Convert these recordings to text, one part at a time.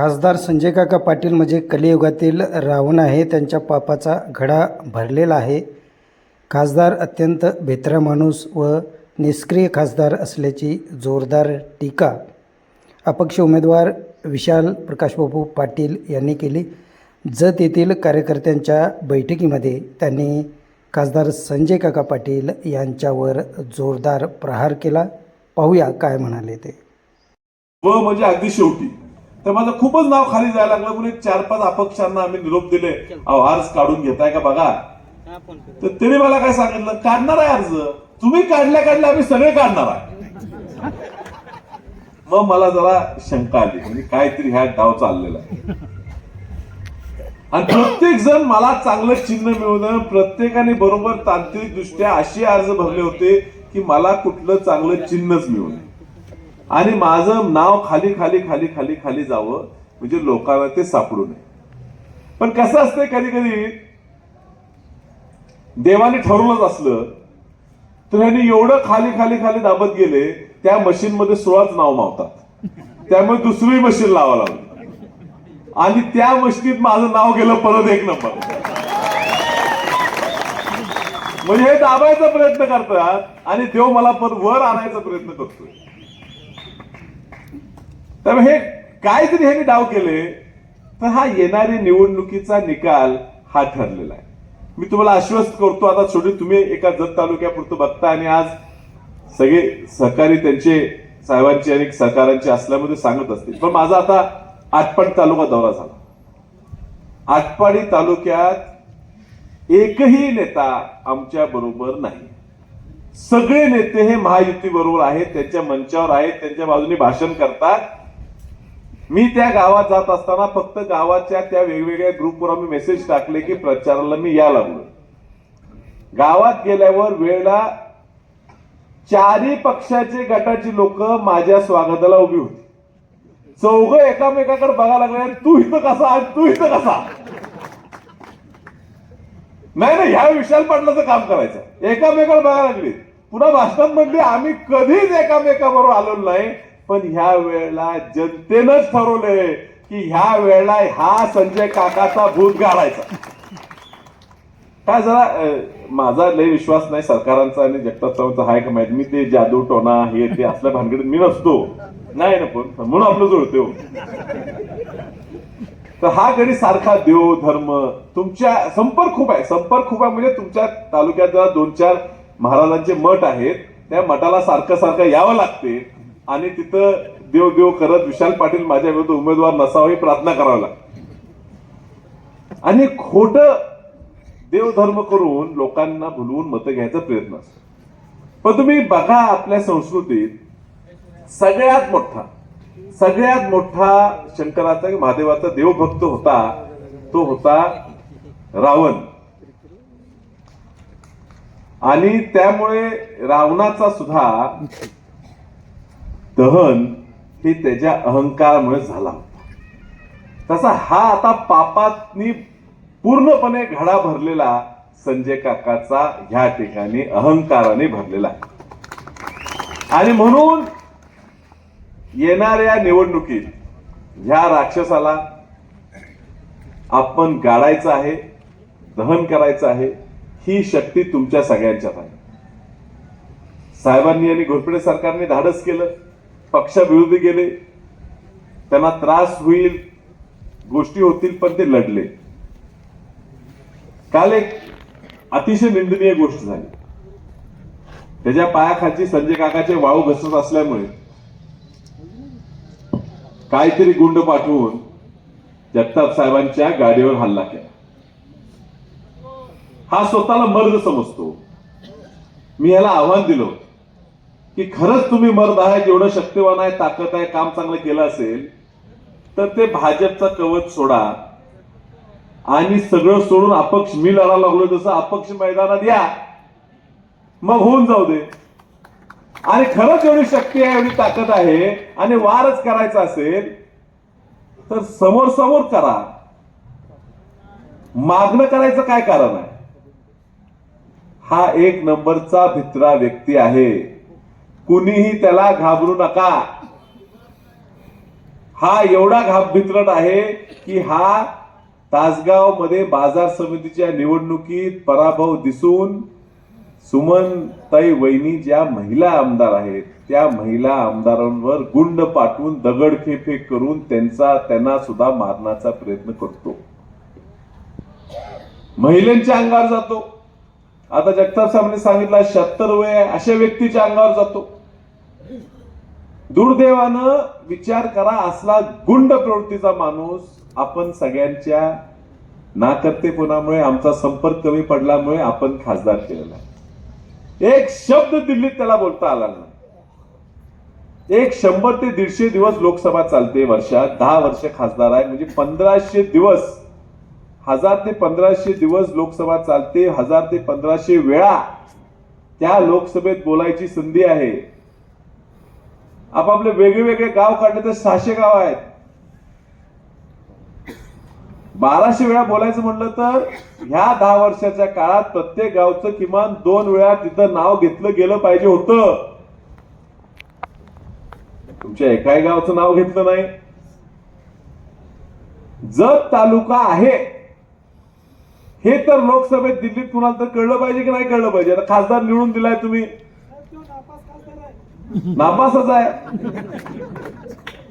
खासदार संजय काका पाटील म्हणजे कलियुगातील रावण आहे. त्यांच्या पापाचा घडा भरलेला आहे. खासदार अत्यंत भेत्रा माणूस व निष्क्रिय खासदार असल्याची जोरदार टीका अपक्ष उमेदवार विशाल प्रकाशबाबू पाटील यांनी केली. जत येथील कार्यकर्त्यांच्या बैठकीमध्ये त्यांनी खासदार संजय काका पाटील यांच्यावर जोरदार प्रहार केला. पाहूया काय म्हणाले ते. व म्हणजे अगदी शेवटी तर माझं खूपच नाव खाली जायला लागलं. म्हणून चार पाच अपक्षांना आम्ही निरोप दिले. अहो अर्ज काढून घेताय का बघा. तर त्याने मला काय सांगितलं? काढणार आहे अर्ज. तुम्ही काढल्या काढल्या आम्ही सगळे काढणार आहे. मग मला जरा शंका आली. म्हणजे काहीतरी ह्या डाव चाललेला आहे. आणि प्रत्येक जण मला चांगलं चिन्ह मिळवणं प्रत्येकाने बरोबर तांत्रिक दृष्ट्या असे अर्ज भरले होते की मला कुठलं चांगलं चिन्हच मिळू नये. आणि माझं नाव खाली खाली खाली खाली खाली जावं म्हणजे लोकांना ते सापडू नये. पण कसं असतंय कधी कधी देवाने ठरवलंच असलं तर ह्यांनी एवढं खाली खाली खाली दाबत गेले त्या मशीन मध्ये सोळाच नाव मावतात. त्यामुळे दुसरी मशीन लावा लागली. आणि त्या मशीनीत माझं नाव गेलं परत एक नंबर. म्हणजे हे दाबायचा प्रयत्न करतात आणि देव मला परत वर आणायचा प्रयत्न करतोय. त्यामुळे हे काय जरी ह्यांनी डाव केले तर हा येणारी निवडणुकीचा निकाल हा ठरलेला आहे. मी तुम्हाला आश्वस्त करतो आता शेवटी तुम्ही एका जत तालुक्यापुरतं बघता आणि आज सगळे सहकारी त्यांचे साहेबांचे आणि सहकारांचे असल्यामध्ये सांगत असतील. पण माझा आता आटपाडी तालुका दौरा झाला. आटपाडी तालुक्यात एकही नेता आमच्या बरोबर नाही. सगळे नेते हे महायुती बरोबर आहेत त्यांच्या मंचावर आहेत त्यांच्या बाजूने भाषण करतात. मी त्या गावात जात असताना फक्त गावाच्या त्या वेगवेगळ्या ग्रुपवर आम्ही मेसेज टाकले की प्रचाराला मी या लागलो गावात गेल्यावर वेळेला चारही पक्षाचे गटाची लोक माझ्या स्वागताला उभी होती. चौघ एकामेकाकडे बघायला लागले तू इथं कसा? तू इथं कसा? नाही नाही ह्या विशाल पाटलाचं काम करायचं. एकामेकाला बघायला लागली. पुन्हा भाषणात म्हणली आम्ही कधीच एकामेकाबरोबर आलो नाही. पण ह्या वेळेला जनतेनंच ठरवलंय की ह्या वेळेला हा संजय काकाचा भूत घालायचा. काय जरा माझा लय विश्वास नाही सरकारांचा आणि जगताप साहेबांचा हाय का माहिती मी ते जादू टोना हे ते असल्या भानगडीत मी नसतो. नाही ना पण म्हणून आपलं जुळतो हो. तर हा गडी सारखा देव धर्म तुमच्या संपर्क खूप आहे. संपर्क खूप आहे म्हणजे तुमच्या तालुक्यात जरा दोन चार महाराजांचे मठ आहेत. त्या मठाला सारखं सारखं यावं लागते. आणि तिथं देव देव करत विशाल पाटील माझ्या विरुद्ध उमेदवार नसावा ही प्रार्थना करावी लागते आणि खोट देवधर्म करून लोकांना भुलवून मतं घ्यायचा प्रयत्न असतो. पण तुम्ही बघा आपल्या संस्कृतीत सगळ्यात मोठा सगळ्यात मोठा शंकराचा महादेवाचा देवभक्त होता तो होता रावण. आणि त्यामुळे रावणाचा सुद्धा दहन हे त्याच्या अहंकारामुळे झाला होता. तसा हा आता पापातनी पूर्णपणे घडा भरलेला संजय काकाचा ह्या ठिकाणी अहंकाराने भरलेला आहे. आणि म्हणून येणाऱ्या निवडणुकीत ह्या राक्षसाला आपण गाडायचं आहे दहन करायचं आहे ही शक्ती तुमच्या सगळ्यांच्यात आहे. साहेबांनी आणि घोरपडे सरकारने धाडस केलं. पक्षाविरोधी गेले त्यांना त्रास होईल गोष्टी होतील पण ते लढले. काल एक अतिशय निंदनीय गोष्ट झाली. त्याच्या पायाखाची संजय काकाचे वाळू घसरत असल्यामुळे काहीतरी गुंड पाठवून जगताप साहेबांच्या गाडीवर हल्ला केला. हा स्वतःला मर्द समजतो. मी याला आव्हान दिलं होतं. की खरंच तुम्ही मर्द आहे जेवढं शक्तिवान आहे ताकद आहे काम चांगलं केलं असेल तर ते भाजपचा कवच सोडा. आणि सगळं सोडून अपक्ष मी लढा लागलो तसं अपक्ष मैदानात या. मग होऊन जाऊ दे. आणि खरंच एवढी शक्ती आहे एवढी ताकद आहे आणि वारच करायचा असेल तर समोर समोर करा. मागणं करायचं काय कारण आहे? हा एक नंबरचा भित्रा व्यक्ती आहे. कुणीही त्याला घाबरू नका. हा एवढा घाबभित्रट आहे की हा तासगावमध्ये बाजार समितीच्या निवडणुकीत पराभव दिसून सुमनताई वहिनी ज्या महिला आमदार आहेत त्या महिला आमदारांवर गुंड पाठवून दगडफेफेक करून त्यांचा त्यांना सुद्धा मारण्याचा प्रयत्न करतो. महिलांच्या अंगावर जातो. आता जगताप साहेबांनी सांगितलं शहात्तर वय अशा व्यक्तीच्या अंगावर जातो. दुर्दैवानं विचार करा असला गुंड प्रवृत्तीचा माणूस आपण सगळ्यांच्या नाकर्तेपणामुळे आमचा संपर्क कमी पडल्यामुळे आपण खासदार केलेला आहे. एक शब्द दिल्लीत त्याला बोलता आला नाही. एक शंभर ते दीडशे दिवस लोकसभा चालते वर्षात दहा वर्ष खासदार आहे म्हणजे पंधराशे दिवस हजार ते पंधराशे दिवस लोकसभा चालते हजार ते पंधराशे वेळा त्या लोकसभेत बोलायची संधी आहे. आपापले वेगळे वेगळे गाव काढले तर सहाशे गाव आहेत. बाराशे वेळा बोलायचं म्हटलं तर ह्या दहा वर्षाच्या काळात प्रत्येक गावचं किमान दोन वेळा तिथं नाव घेतलं गेलं पाहिजे होतं. तुमच्या एकाही गावचं नाव घेतलं नाही. जत तालुका आहे. हे तर लोकसभेत दिल्लीत कुणाला तर कळलं पाहिजे की नाही कळलं पाहिजे? आता खासदार निवडून दिलाय तुम्ही. नापासच आहे.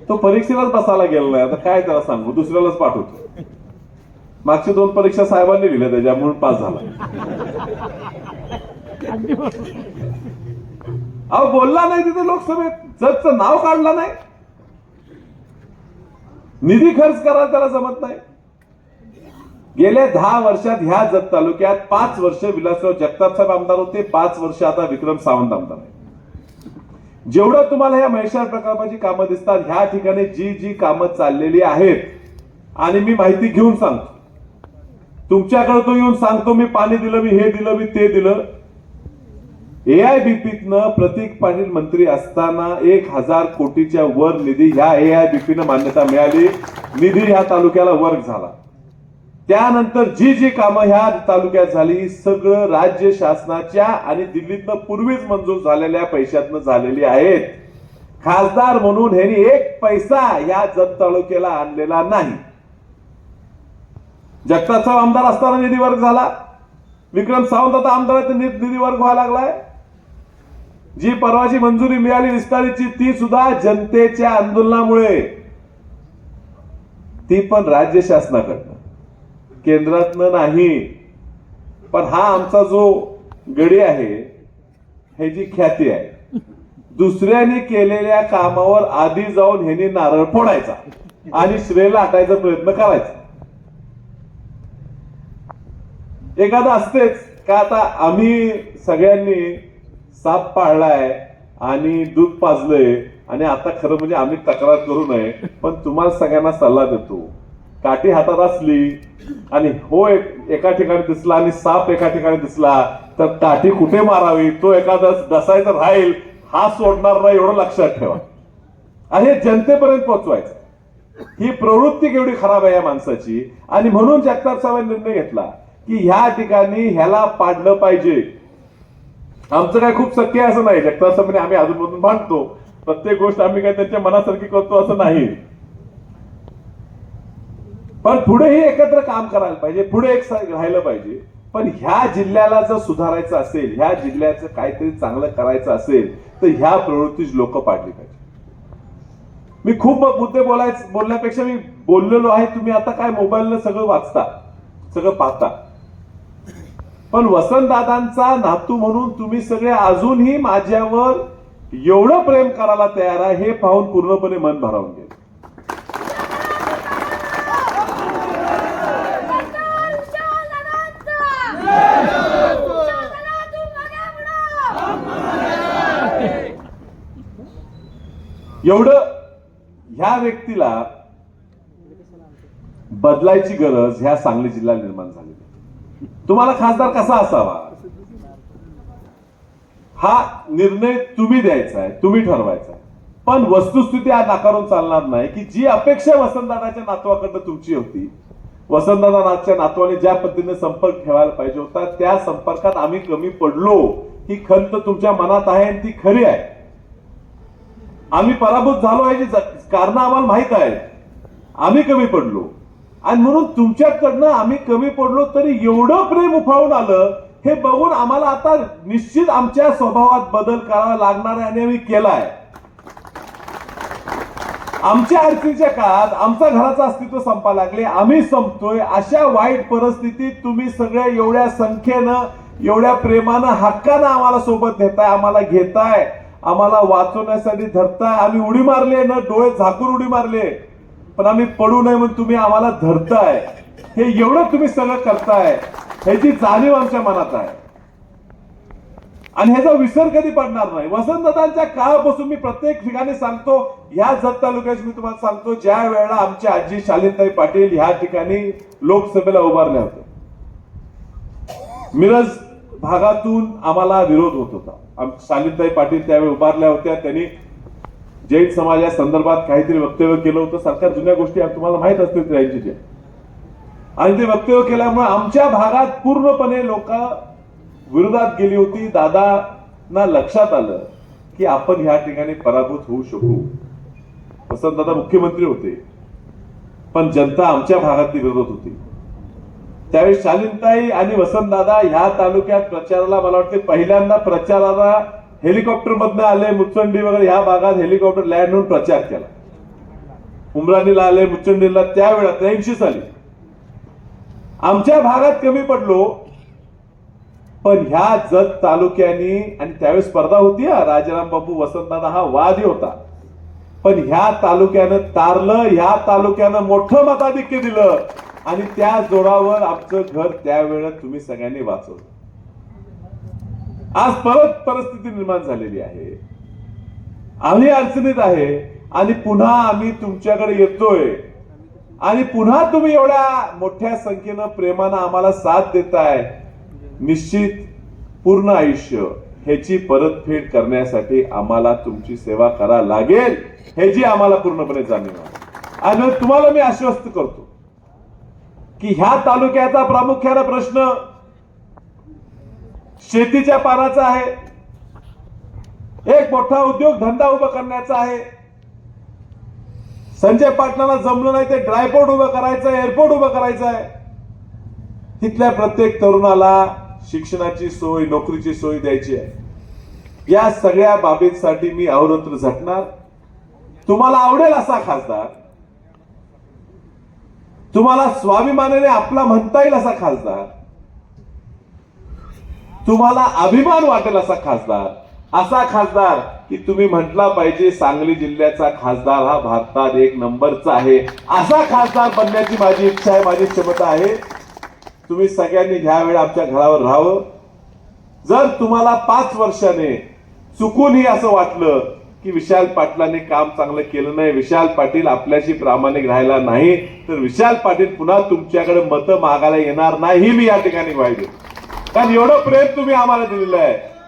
तो परीक्षेलाच बसायला गेला नाही. आता काय त्याला सांगू? दुसऱ्यालाच पाठवतो. मागच्या दोन परीक्षा साहेबांनी लिहिल्या त्याच्या म्हणून पास झाला. अहो बोलला नाही तिथे लोकसभेत. जजचं नाव काढलं नाही. निधी खर्च करायला त्याला जमत नाही. गेल्या दहा वर्षात ह्या जत तालुक्यात पाच वर्ष विलासराव जगताप साहेब आमदार होते. पाच वर्ष आता विक्रम सावंत आमदार आहे जेवढं तुम्हाला या म्हैसाळ प्रकल्पाची कामं दिसतात ह्या ठिकाणी जी जी कामं चाललेली आहेत आणि मी माहिती घेऊन सांगतो. तुमच्याकडे तो येऊन सांगतो मी पाणी दिलं मी हे दिलं मी ते दिलं. एआयबीपीतनं प्रतीक पाटील मंत्री असताना एक हजार कोटीच्या वर निधी ह्या एआयबीपीनं मान्यता मिळाली. निधी ह्या तालुक्याला वर्ग झाला. त्यानंतर जी जी कामं ह्या तालुक्यात झाली सगळं राज्य शासनाच्या आणि दिल्लीतनं पूर्वीच मंजूर झालेल्या पैशातनं झालेली आहेत. खासदार म्हणून ह्यांनी एक पैसा या जत तालुक्याला आणलेला नाही. जगताचा आमदार असताना निधी वर्ग झाला. विक्रम सावंत आता आमदार निधी वर्ग व्हायला लागलाय. जी परवाची मंजुरी मिळाली विस्तारीची ती सुद्धा जनतेच्या आंदोलनामुळे. ती पण राज्य शासनाकडे केंद्रातनं नाही. पण हा आमचा जो गडी आहे हे जी ख्याती आहे दुसऱ्याने केलेल्या कामावर आधी जाऊन ह्याने नारळ फोडायचा आणि श्रेय लाटायचा प्रयत्न करायचा. एखादा असतेच का आता आम्ही सगळ्यांनी साप पाळलाय आणि दूध पाजलंय आणि आता खरं म्हणजे आम्ही तक्रार करू नये पण तुम्हाला सगळ्यांना सल्ला देतो. काठी हातात असली आणि हो एक एका ठिकाणी दिसला आणि साप एका ठिकाणी दिसला तर काठी कुठे मारावी? तो एखादा डसायचा राहील हा सोडणार नाही एवढं लक्षात ठेवा. आणि हे जनतेपर्यंत पोहोचवायचं. ही प्रवृत्ती केवढी खराब आहे या माणसाची. आणि म्हणून जगताप साहेबांनी निर्णय घेतला की ह्या ठिकाणी ह्याला पाडलं पाहिजे. आमचं काय खूप शक्य आहे असं नाही. जगताप साहेबांनी आम्ही अजूनमधून भांडतो प्रत्येक गोष्ट आम्ही काय त्यांच्या मनासारखी करतो असं नाही. पण पुढेही एकत्र काम करायला पाहिजे पुढे एक राहिलं पाहिजे. पण ह्या जिल्ह्याला जर सुधारायचं असेल ह्या जिल्ह्याचं काहीतरी चांगलं करायचं असेल तर ह्या प्रवृत्तीच लोक पाडली पाहिजे. मी खूप मुद्दे बोलायच बोलण्यापेक्षा मी बोललेलो आहे तुम्ही आता काय मोबाईलनं सगळं वाचता सगळं पाहता. पण वसंतदादांचा नातू म्हणून तुम्ही सगळे अजूनही माझ्यावर एवढं प्रेम करायला तयार आहे हे पाहून पूर्णपणे मन भरावून गेलं एवढं ह्या व्यक्तीला बदलायची गरज ह्या सांगली जिल्हा निर्माण झालेली तुम्हाला खासदार कसा असावा? हा निर्णय तुम्ही द्यायचा आहे तुम्ही ठरवायचा आहे. पण वस्तुस्थिती आज नाकारून चालणार नाही की जी अपेक्षा वसंतदादाच्या नातवाकडनं तुमची होती. वसंतदादाच्या नातवाने ज्या पद्धतीने संपर्क ठेवायला पाहिजे होता त्या संपर्कात आम्ही कमी पडलो. ही खंत तुमच्या मनात आहे आणि ती खरी आहे. आम्ही पराभूत झालो आहे कारण आम्हाला माहीत आहे आम्ही कमी पडलो. आणि म्हणून तुमच्याकडनं आम्ही कमी पडलो तरी एवढं प्रेम उफाळून आलं हे बघून आम्हाला आता निश्चित आमच्या स्वभावात बदल करावा लागणार आहे आणि आम्ही केलाय. आमच्या अडचणीच्या काळात आमचा घराचं अस्तित्व संपा लागले. आम्ही संपतोय. अशा वाईट परिस्थितीत तुम्ही सगळ्या एवढ्या संख्येनं एवढ्या प्रेमानं हक्कानं आम्हाला सोबत घेताय आम्हाला घेताय. आम्हाला वाचवण्यासाठी धरताय आम्ही उडी मारले ना डोळे झाकून उडी मारले पण आम्ही पडू नये म्हणून तुम्ही आम्हाला धरताय. हे एवढं तुम्ही सगळं करताय. ह्याची जाणीव आमच्या मनात आहे. आणि ह्याचा विसर कधी पडणार नाही. वसंतदादांच्या काळापासून मी प्रत्येक ठिकाणी सांगतो ह्या जत तालुक्यात मी तुम्हाला सांगतो ज्या वेळेला आमच्या आजी शालिनताई पाटील ह्या ठिकाणी लोकसभेला उभारल्या होत्या. मिरज भागातून आम्हाला विरोध होत होता. आम- पाटील त्यावेळी उभारल्या होत्या. त्यांनी जैन समाजा संदर्भात काहीतरी वक्तव्य केलं होतं. सरकार जुन्या गोष्टी तुम्हाला माहीत असतील त्यांची जे आणि ते वक्तव्य केल्यामुळे आमच्या भागात पूर्णपणे लोक विरोधात गेली होती. दादांना लक्षात आलं की आपण ह्या ठिकाणी पराभूत होऊ शकू. वसंतदादा मुख्यमंत्री होते. पण जनता आमच्या भागातली विरोधात होती. त्यावेळी शालिनताई आणि वसंतदादा ह्या तालुक्यात प्रचाराला मला वाटते पहिल्यांदा प्रचाराला हेलिकॉप्टर मधनं आले मुचंडी वगैरे ह्या भागात हेलिकॉप्टर लँड होऊन प्रचार केला. उमराणीला आले मुचंडीला त्यावेळा त्र्याऐंशी साली. आमच्या भागात कमी पडलो पण ह्या जत तालुक्यानी आणि त्यावेळी स्पर्धा होती हा राजाराम बापू वसंतदादा हा वादी होता. पण ह्या तालुक्यानं तारलं ह्या तालुक्यानं मोठं मताधिक्य दिलं. आणि त्या जोरावर आमचं घर त्यावेळेला तुम्ही सगळ्यांनी वाचवलं. आज परत परिस्थिती निर्माण झालेली आहे. आम्ही अडचणीत आहे आणि पुन्हा आम्ही तुमच्याकडे येतोय. आणि पुन्हा तुम्ही एवढ्या मोठ्या संख्येनं प्रेमानं आम्हाला साथ देताय. निश्चित पूर्ण आयुष्य ह्याची परतफेड करण्यासाठी आम्हाला तुमची सेवा करा लागेल ह्याची आम्हाला पूर्णपणे जाणीव आहे. आणि तुम्हाला मी आश्वस्त करतो की ह्या तालुक्याचा प्रामुख्याने प्रश्न शेतीच्या पानाचा आहे. एक मोठा उद्योग धंदा उभा करण्याचा आहे. संजय पाटणाला जमलं नाही ते ड्रायपोर्ट उभं करायचं एअरपोर्ट उभं करायचं आहे तिथल्या प्रत्येक तरुणाला शिक्षणाची सोय नोकरीची सोय द्यायची आहे. या सगळ्या बाबींसाठी मी अवरत्र झटणार. तुम्हाला आवडेल असा खासदार तुम्हाला स्वाभिमानाने आपला म्हणता येईल असा खासदार. तुम्हाला अभिमान वाटेल असा खासदार. असा खासदार की तुम्ही म्हटला पाहिजे सांगली जिल्ह्याचा खासदार हा भारतात एक नंबरचा आहे. असा खासदार बनण्याची माझी इच्छा आहे माझी क्षमता आहे. तुम्ही सगळ्यांनी ह्या वेळ आमच्या घरावर राहावं. जर तुम्हाला पाच वर्षाने चुकूनही असं वाटलं की विशाल पाटलांनी काम चांगलं केलं नाही विशाल पाटील आपल्याशी प्रामाणिक राहिला नाही तर विशाल पाटील पुन्हा तुमच्याकडे मतं मागायला येणार नाही ही मी या ठिकाणी पाहिजे. कारण एवढं प्रेम तुम्ही आम्हाला दिलेलं आहे.